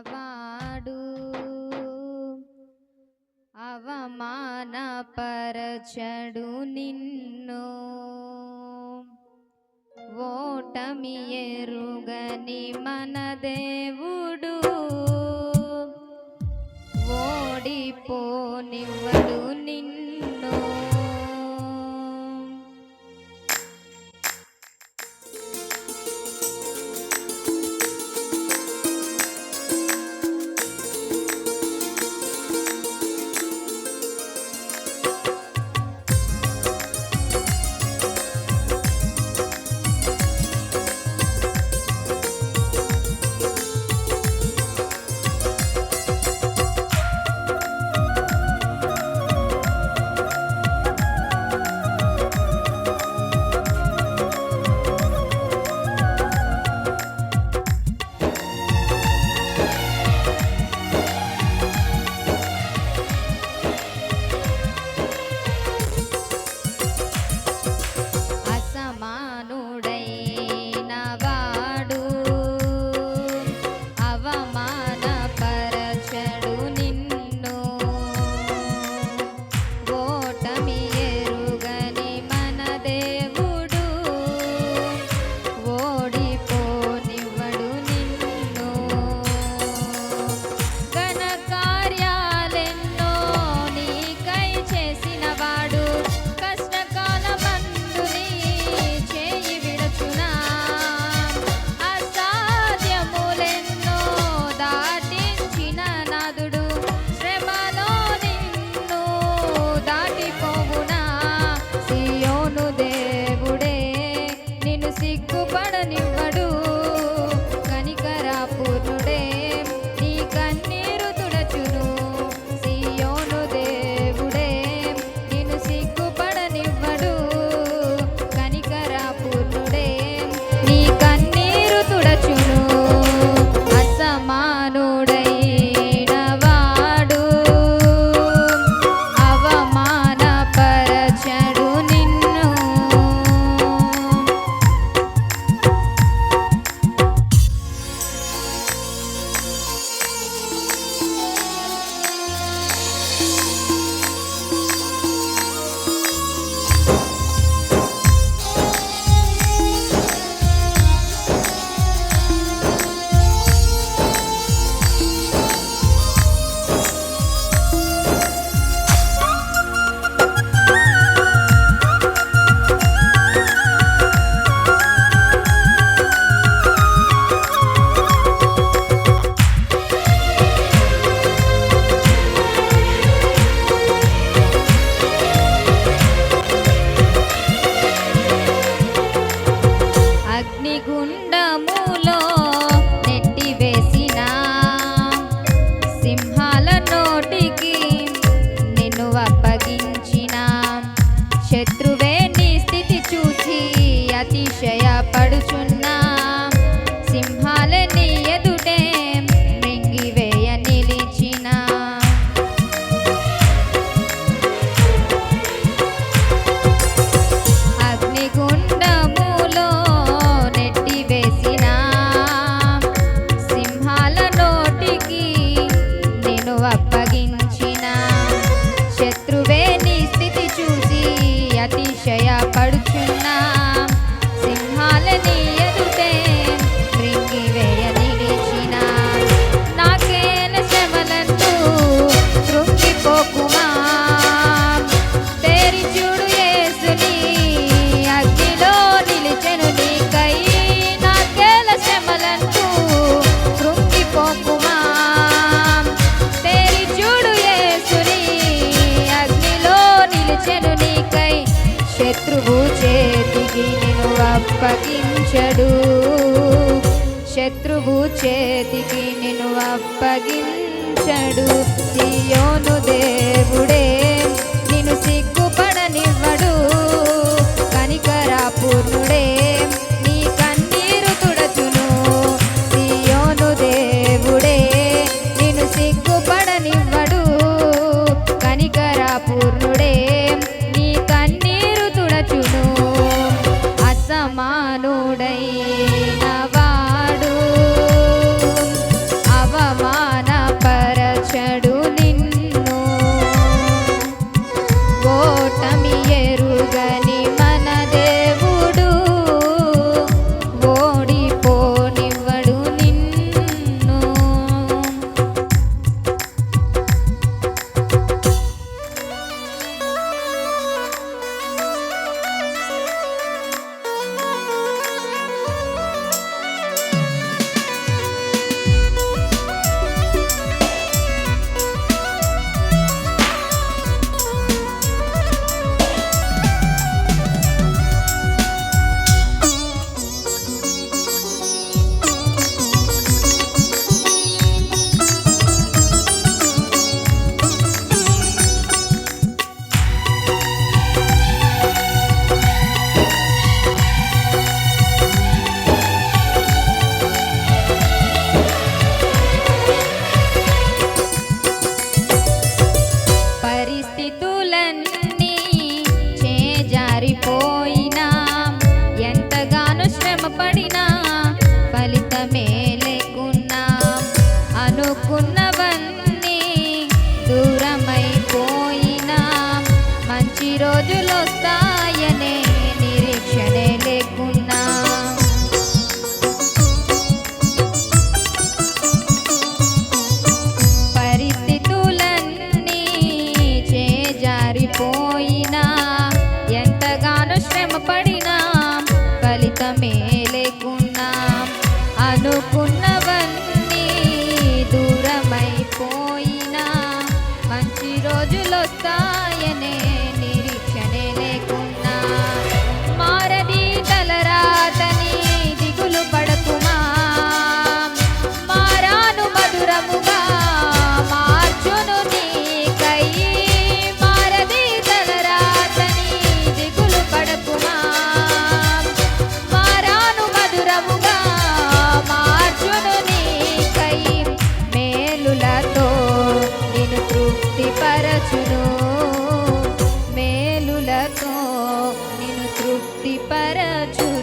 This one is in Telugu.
వాడు అవమానపరచడు నిన్ను. ఓటమి ఎరుగని మన దేవుడు. ఓడిపోనివ్వడు నిన్ను. నిన్ను అప్పగించడు. శత్రువు చేతికి నిన్ను అప్పగించడు. సియోను దేవుడు લતાયને తృప్తిపరచు